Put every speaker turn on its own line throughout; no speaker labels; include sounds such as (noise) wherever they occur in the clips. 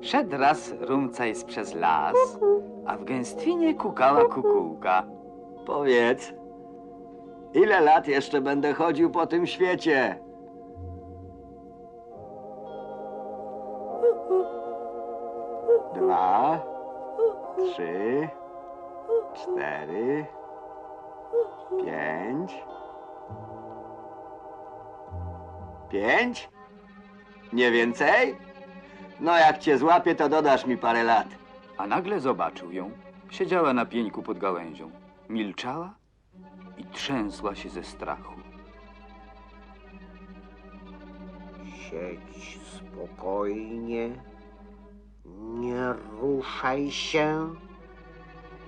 Szedł raz rumcajs przez las, a w gęstwinie kukała kukułka.
Powiedz, ile lat jeszcze będę chodził po tym świecie? Dwa, trzy, cztery, pięć. Pięć? Nie więcej? No jak cię złapię, to dodasz mi parę lat.
A nagle zobaczył ją. Siedziała na pieńku pod gałęzią. Milczała i trzęsła się ze strachu.
Siedź spokojnie. Nie ruszaj się.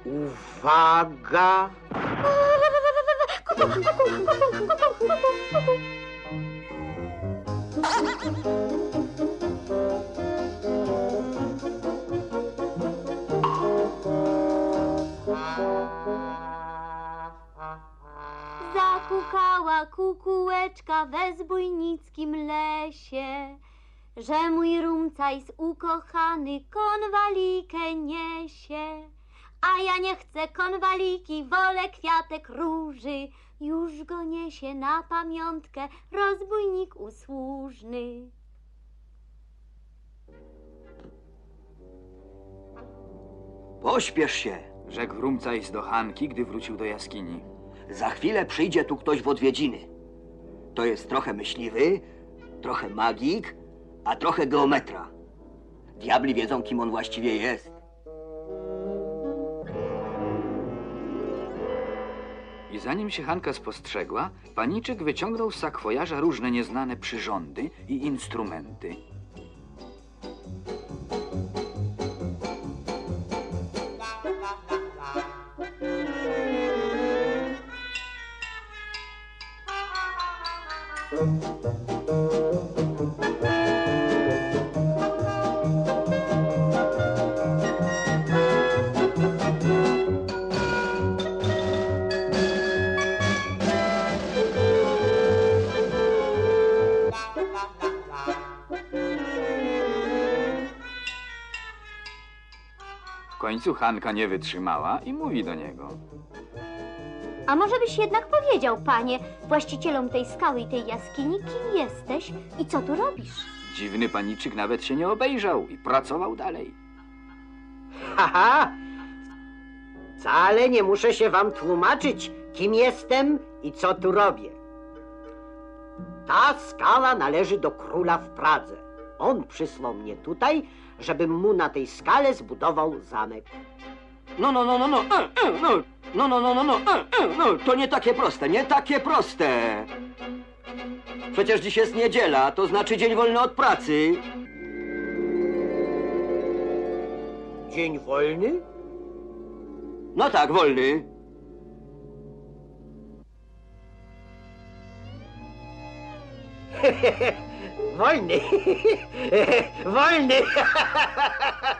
Uwaga! (laughs)
kukułeczka we zbójnickim lesie, że mój rumcajs ukochany konwalikę niesie. A ja nie chcę konwaliki, wolę kwiatek róży. Już go niesie na pamiątkę rozbójnik usłużny.
Pośpiesz się.
Rzekł rumcajs do Hanki, gdy wrócił do jaskini.
Za chwilę przyjdzie tu ktoś w odwiedziny. To jest trochę myśliwy, trochę magik, a trochę geometra. Diabli wiedzą, kim on właściwie jest.
I zanim się Hanka spostrzegła, paniczek wyciągnął z sakwojarza różne nieznane przyrządy i instrumenty. W końcu Hanka nie wytrzymała i mówi do niego.
A może byś jednak powiedział, panie, właścicielom tej skały i tej jaskini, kim jesteś i co tu robisz?
Dziwny paniczyk nawet się nie obejrzał i pracował dalej.
Haha! Wcale nie muszę się wam tłumaczyć, kim jestem i co tu robię. Ta skala należy do króla w Pradze. On przysłał mnie tutaj, żebym mu na tej skale zbudował zamek.
No, no, no, no, no, e, e, no, no, no, no, no, no, e, e, no, to nie takie proste, nie takie proste. Przecież dziś jest niedziela, to znaczy dzień wolny od pracy.
Dzień wolny?
No tak, wolny. (laughs)
Wolny! (laughs) Wolny! (laughs)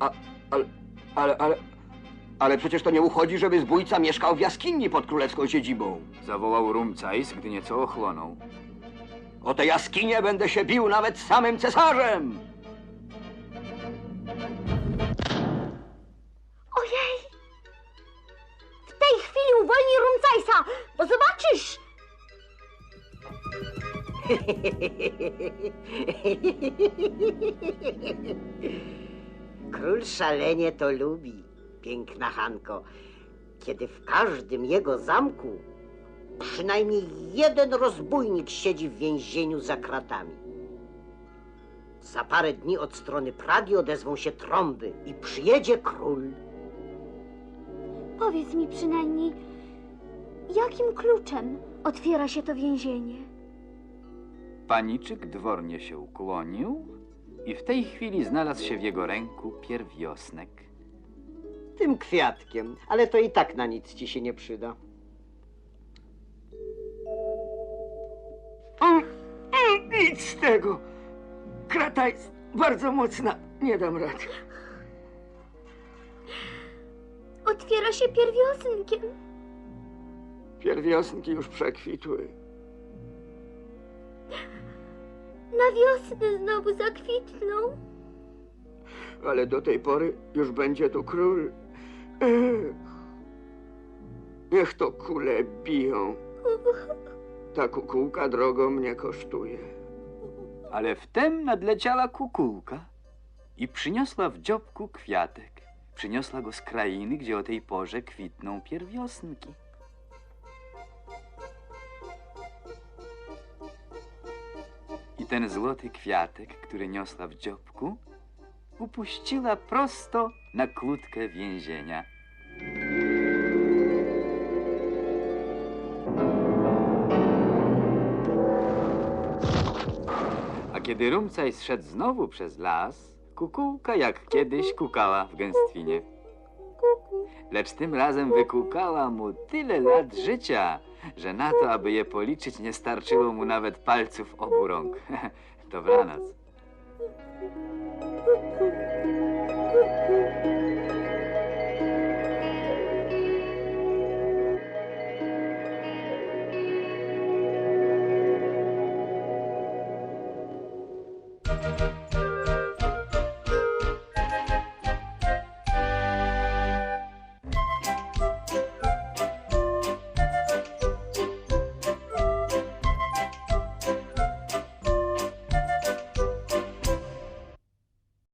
a, ale, ale, ale, ale przecież to nie uchodzi, żeby zbójca mieszkał w jaskini pod królewską siedzibą.
Zawołał rumcajs, gdy nieco ochłonął.
O tę jaskinię będę się bił nawet z samym cesarzem.
Ojej! W tej chwili uwolnij rumcajsa, bo zobaczysz! (laughs)
Król szalenie to lubi, piękna Hanko, kiedy w każdym jego zamku przynajmniej jeden rozbójnik siedzi w więzieniu za kratami. Za parę dni od strony Pragi odezwą się trąby i przyjedzie król.
Powiedz mi przynajmniej, jakim kluczem Otwiera się to więzienie.
Paniczyk dwornie się ukłonił i w tej chwili znalazł się w jego ręku pierwiosnek.
Tym kwiatkiem, ale to i tak na nic ci się nie przyda.
Nic z tego. Krata jest bardzo mocna. Nie dam rady.
Otwiera się pierwiosnkiem.
Pierwiosnki już przekwitły.
Na wiosnę znowu zakwitną.
Ale do tej pory już będzie tu król. Ech. Niech to kule biją. Ta kukułka drogo mnie kosztuje.
Ale wtem nadleciała kukułka i przyniosła w dziobku kwiatek. Przyniosła go z krainy, gdzie o tej porze kwitną pierwiosnki. I ten złoty kwiatek, który niosła w dziobku, upuściła prosto na kłódkę więzienia. A kiedy Rumcaj zszedł znowu przez las, kukułka jak kiedyś kukała w gęstwinie. Lecz tym razem wykukała mu tyle lat życia, że na to, aby je policzyć, nie starczyło mu nawet palców obu rąk. (laughs) Dobranoc.